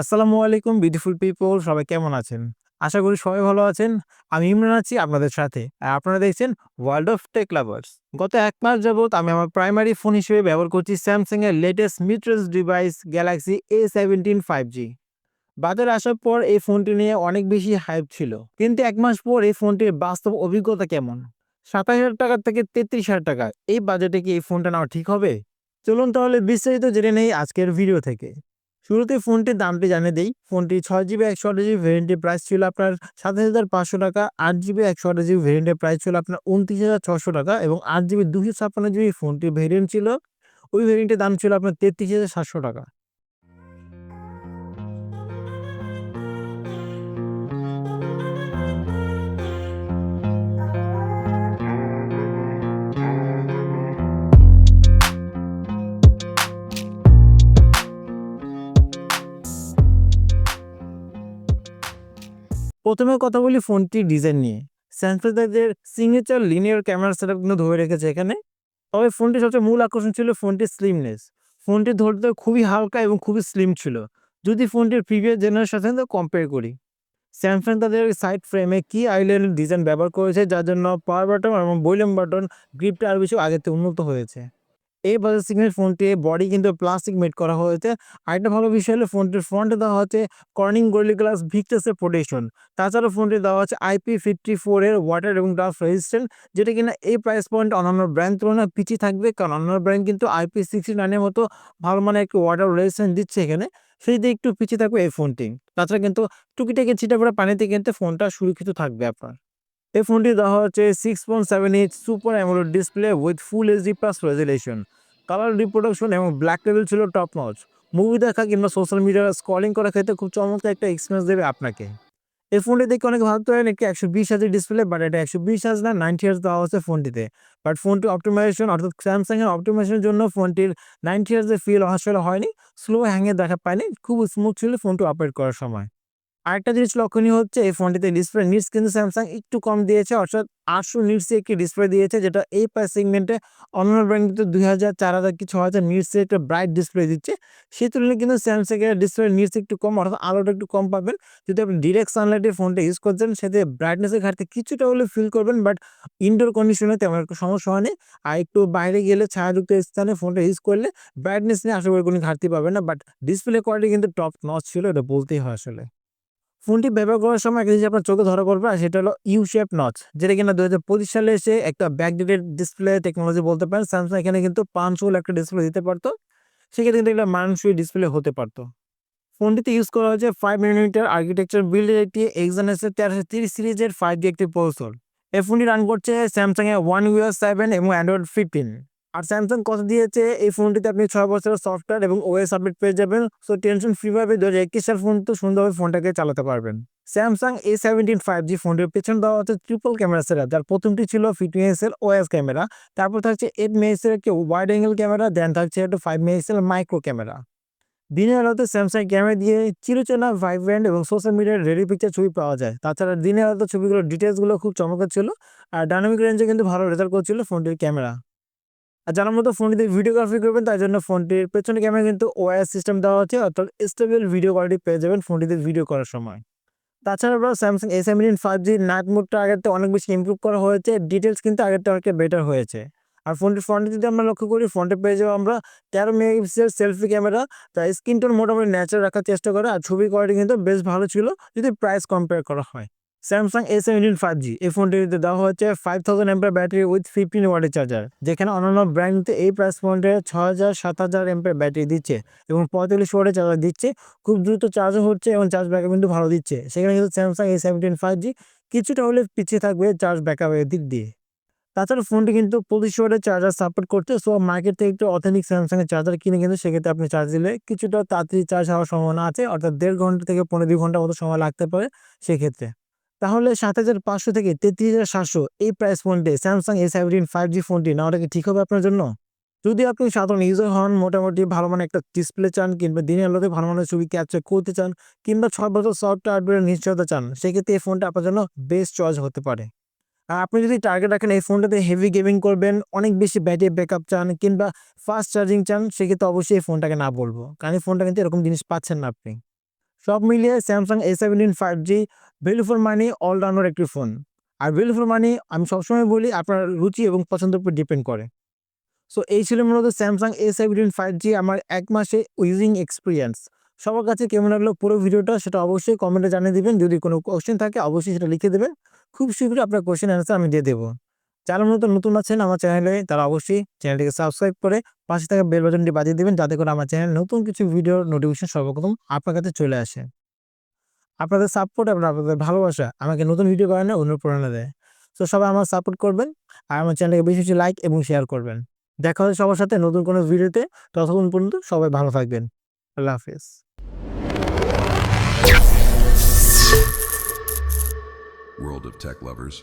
আসসালামু আলাইকুম beautiful people সবাই কেমন আছেন? আশা করি সবাই ভালো আছেন। আমি ইমরান আছি আপনাদের সাথে। আর আপনারা দেখছেন ওয়ার্ল্ড অফ টেক লাভার্স গত এক মাস যাবৎ আমি আমার প্রাইমারি ফোন হিসেবে ব্যবহার করছি স্যামসাং এর latest মিট্রেস device Galaxy A seventeen five G বাজারে আসার পর এই ফোনটি নিয়ে অনেক বেশি হাইপ ছিল। কিন্তু এক মাস পর এই ফোনটির বাস্তব অভিজ্ঞতা কেমন? সাতাশ হাজার টাকা থেকে তেত্রিশ হাজার টাকা। এই বাজেটে কি এই ফোনটা নেওয়া ঠিক হবে? চলুন তাহলে বিস্তারিত জেনে নেই আজকের ভিডিও থেকে। শুরুতে ফোনটির দামটি জানিয়ে দিই। ফোনটি ছয় জিবি, একশো আট জিবি ভেরিয়েন্টের প্রাইস ছিল আপনার সাতাশ হাজার পাঁচশো টাকা, আট জিবি, একশো আট জিবি ভেরিয়েন্টের প্রাইস ছিল আপনার উনত্রিশ হাজার ছশো টাকা এবং আট জিবি দুশো ছাপ্পান্ন জিবি ফোনটির ভেরিয়েন্ট ছিল। ওই ভেরিয়েন্টের দাম ছিল আপনার তেত্রিশ হাজার সাতশো টাকা। প্রথমে কথা বলি ফোনটির ডিজাইন নিয়ে। স্যামসাং তাদের সিগনেচার লিনিয়ার ক্যামেরা সেটআপ কিন্তু ধরে রেখেছে এখানে। তবে ফোনটির সবচেয়ে মূল আকর্ষণ ছিল ফোনটির স্লিমনেস ফোনটি ধরতে খুবই হালকা এবং খুবই স্লিম ছিল। যদি ফোনটির প্রিভিয়াস জেনারেশন সাথে কম্পেয়ার করি, স্যামসাং তাদের সাইড ফ্রেমে কি আইল্যান্ড ডিজাইন ব্যবহার করেছে, যার জন্য পাওয়ার বাটন এবং বইলেম বাটন গ্রিপটা আরও বেশি আগের থেকে উন্নত হয়েছে। এই বাজার সিগনেল ফোনটি বডি কিন্তু প্লাস্টিক মেড করা হয়েছে। আরেকটা ভালো বিষয় হলো ফোনটির ফ্রন্টে দেওয়া হচ্ছে কর্নিং গর্লি গ্লাস ভিক্টাসের প্রোটেকশন তাছাড়া ফোনটি দেওয়া হচ্ছে আইপি ফিফটি ফোর এর ওয়াটার এবং ডাস্ট রেজিস্ট্যান্ট যেটা কিনা এই প্রাইস পয়েন্ট অন্যান্য ব্র্যান্ড তুলনায় পিছিয়ে থাকবে, কারণ অন্যান্য ব্র্যান্ড কিন্তু আইপি সিক্সটি নাইনের মতো ভালো মানে একটু ওয়াটার রেজিস্ট্যান্ট দিচ্ছে এখানে। সেই দিকে একটু পিছিয়ে থাকবে এই ফোনটি তাছাড়া কিন্তু টুকিটাকি ছিটা পড়া পানিতে কিন্তু ফোনটা সুরক্ষিত থাকবে আপনার। এই ফোনটি দেওয়া হচ্ছে six point seven H super AMOLED display with full HD plus resolution colour reproduction এবং ব্ল্যাক লেভেল ছিল টপ নচ মুভি দেখা কিংবা সোশ্যাল মিডিয়া স্ক্রলিং করার ক্ষেত্রে খুব চমৎকার একটা এক্সপিরিয়েন্স দেবে আপনাকে। এই ফোনটি দেখে অনেক ভাবতে পারেন একটি একশো বিশ হাজার ডিসপ্লে বাট এটা একশো বিশ হাজার না নাইনটি হাজার দেওয়া হচ্ছে ফোনটিতে। বাট ফোনটি অপটিমাইজেশন অর্থাৎ স্যামসাংয়ের অপটিমাইজেশনের জন্য ফোনটির নাইনটি হাজার ফিল আসলে হয়নি স্লো হ্যাঙে দেখা পায়নি, খুব স্মুথ ছিল ফোনটি অপারেট করার সময়। আরেকটা জিনিস লক্ষণীয় হচ্ছে, এই ফোনটিতে ডিসপ্লে নিটস কিন্তু স্যামসাং একটু কম দিয়েছে, অর্থাৎ আটশো নিটসে একটি ডিসপ্লে দিয়েছে, যেটা এই প্রাইস সেগমেন্টে অন্যান্য ব্র্যান্ড কিন্তু দুই হাজার, চার হাজার কি ছ হাজার নিটসে একটা ব্রাইট ডিসপ্লে দিচ্ছে। সেই তুলনায় কিন্তু স্যামসাংয়ের ডিসপ্লে নিটস একটু কম, অর্থাৎ আলোটা একটু কম পাবেন। যদি আপনি ডিরেক্ট সানলাইটের ফোনটা ইউজ করছেন সেতে ব্রাইটনেসের ঘাটতি কিছুটা হলে ফিল করবেন বাট ইনডোর কন্ডিশনে তেমন একটা সমস্যা হয়নি। আর একটু বাইরে গেলে ছায়াযুক্ত স্থানে ফোনটা ইউজ করলে ব্রাইটনেস নিয়ে আশা করি কোনো ঘাটতি পাবেন না বাট ডিসপ্লে কোয়ালিটি কিন্তু টপ নচ ছিল, এটা বলতেই হয় আসলে। ফোনটি ব্যবহার করার সময় একটা জিনিস আপনার চোখে ধরা পড়বে, আর সেটা হলো ইউ শেপ নচ যেটা কিনা দু হাজার পঁচিশ সালে এসে একটা ব্যাকডেটেড ডিসপ্লে টেকনোলজি বলতে পারেন। স্যামসাং এখানে কিন্তু পাঁচ হোল একটা ডিসপ্লে দিতে পারতো। সেক্ষেত্রে কিন্তু এটা মানসই ডিসপ্লে হতে পারতো। ফোনটিতে ইউজ করা হয়েছে ফাইভ মিলিমিটার আর্কিটেকচার বিল্ডের একটি এক্সানেসের তেরোশো তিরিশ সিরিজের ফাইভ ডি একটি প্রসেসর এই ফোনটি রান করছে স্যামসাং এর ওয়ান ইউএস সেভেন এবং অ্যান্ড্রয়েড ফিফটিন আর স্যামসাং কথা দিয়েছে, এই ফোনটিতে আপনি ছয় বছরের সফটওয়্যার এবং ওএস আপডেট পেয়ে যাবেন। সো টেনশন ফ্রিভাবে দু হাজার একুশ সাল ফোন তো সুন্দরভাবে ফোনটাকে চালাতে পারবেন। Samsung A seventeen five G ফোনটির পেছনে দেওয়া হচ্ছে ট্রিপল ক্যামেরা সেট যার প্রথমটি ছিল এর ওএস ক্যামেরা তারপর থাকছে এইট মেগাপিক্সেলের একটি ওয়াইড অ্যাঙ্গেল ক্যামেরা দেন থাকছে একটা ফাইভ মেগাপিক্সেল মাইক্রো ক্যামেরা দিনের আলোতে স্যামসাং ক্যামেরা দিয়ে চিরচেনা ভাইব্রেন্ট এবং সোশ্যাল মিডিয়ার রেডি পিকচার ছবি পাওয়া যায়। তাছাড়া দিনের আলোতে ছবিগুলোর ডিটেলসগুলো খুব চমৎকার ছিল, আর ডাইনামিক রেঞ্জে কিন্তু ভালো রেজাল্ট করছিল ফোনটির ক্যামেরা আর যারা মতো ফোনটিতে ভিডিওগ্রাফি করবেন, তার জন্য ফোনটির পেছনে ক্যামেরা কিন্তু ওয়ার সিস্টেম দেওয়া হচ্ছে, অর্থাৎ স্টেবল ভিডিও কোয়ালিটি পেয়ে যাবেন ফোনটিতে ভিডিও করার সময়। তাছাড়া আমরা Samsung S seventeen five G night মোডটা আগের থেকে অনেক বেশি ইমপ্রুভ করা হয়েছে ডিটেলস কিন্তু আগের থেকে অনেকটা বেটার হয়েছে। আর ফোনটির ফ্রন্টে যদি আমরা লক্ষ্য করি ফ্রন্টে পেয়ে যাব আমরা তেরো মেগাপিক্সেল সেলফি ক্যামেরা তাই স্ক্রিন টোন মোটামুটি ন্যাচারাল রাখার চেষ্টা করে, আর ছবি কোয়ালিটি কিন্তু বেশ ভালো ছিল, যদি প্রাইস কম্পেয়ার করা হয়। Samsung A seventeen five G এই ফোনটিতে দেওয়া হচ্ছে ফাইভ থাউজেন্ড এমপের ব্যাটারি উইথ ফিফটিন ওয়াটের চার্জার যেখানে অন্যান্য ব্র্যান্ডতে এই প্রাইস পয়েন্টে ছ হাজার, সাত হাজার এমপের ব্যাটারি দিচ্ছে এবং পঁয়তাল্লিশ ওয়াটের চার্জার দিচ্ছে। খুব দ্রুত চার্জও হচ্ছে এবং চার্জ ব্যাকআপ কিন্তু ভালো দিচ্ছে। সেখানে কিন্তু Samsung A seventeen five G কিছুটা হলে পিছিয়ে থাকবে চার্জ ব্যাকআপের দিক দিয়ে। তাছাড়া ফোনটি কিন্তু পঁচিশ ওয়াটের চার্জার সাপোর্ট করতে সো মার্কেট থেকে একটু অথেন্টিক স্যামসাংয়ের চার্জার কিনে কিন্তু সেক্ষেত্রে আপনি চার্জ দিলে কিছুটা তাড়াতাড়ি চার্জ হওয়ার সম্ভাবনা আছে, অর্থাৎ দেড় ঘণ্টা থেকে পনেরো দুই ঘণ্টা মতো সময় লাগতে পারে সেক্ষেত্রে। তাহলে সাত হাজার পাঁচশো থেকে তেত্রিশ হাজার সাতশো এই প্রাইস পয়েন্টে Samsung A seventeen five G ফোনটি নেওয়াটা কি ঠিক হবে আপনার জন্য? যদি আপনি সাধারণ ইউজার হন, মোটামুটি ভালো মানে একটা ডিসপ্লে চান কিংবা দিনের আলোতে ভালো মানের ছবি ক্যাপচার করতে চান কিংবা ছয় বছর সফটওয়্যার আপডেটের নিশ্চয়তা চান, সেক্ষেত্রে এই ফোনটা আপনার জন্য বেস্ট চয়েস হতে পারে। আর আপনি যদি টার্গেট রাখেন এই ফোনটাতে হেভি গেমিং করবেন, অনেক বেশি ব্যাটারি ব্যাকআপ চান কিংবা ফাস্ট চার্জিং চান, সেক্ষেত্রে অবশ্যই এই ফোনটাকে না বলব। কারণ এই ফোনটা কিন্তু এরকম জিনিস পাচ্ছেন না আপনি। সব মিলিয়ে Samsung A seventeen five G value for money all rounder একটি ফোন আর ভ্যালু ফর মানি আমি সবসময় বলি আপনার রুচি এবং পছন্দের উপর ডিপেন্ড করে। সো এই ছিল মূলত Samsung A seventeen five G আমার এক মাসে ইউজিং এক্সপিরিয়েন্স সবার কাছে কেমন লাগল পুরো ভিডিওটা সেটা অবশ্যই কমেন্টে জানিয়ে দেবেন। যদি কোনো কোশ্চেন থাকে অবশ্যই সেটা লিখে দেবেন। খুব শীঘ্রই আপনার কোশ্চেন অ্যান্সার আমি দিয়ে দেবো। যারা মূলত নতুন আছেন আমার চ্যানেলে, তারা অবশ্যই চ্যানেলটিকে সাবস্ক্রাইব করে পাশে থাকা বেল বাটনটি বাজিয়ে দিবেন যাতে করে আমার চ্যানেল নতুন কিছু ভিডিওর নোটিফিকেশন সর্বপ্রথম আপনার কাছে চলে আসে। আপনাদের সাপোর্ট এবং আপনাদের ভালোবাসা আমাকে নতুন ভিডিও বানানোর অনুপ্রেরণা দেয়। তো সবাই আমার সাপোর্ট করবেন আর আমার চ্যানেলকে বেশি বেশি লাইক এবং শেয়ার করবেন। দেখা হচ্ছে সবার সাথে নতুন কোনো ভিডিওতে ততক্ষণ পর্যন্ত সবাই ভালো থাকবেন। আল্লাহ হাফিজ। World of Tech Lovers.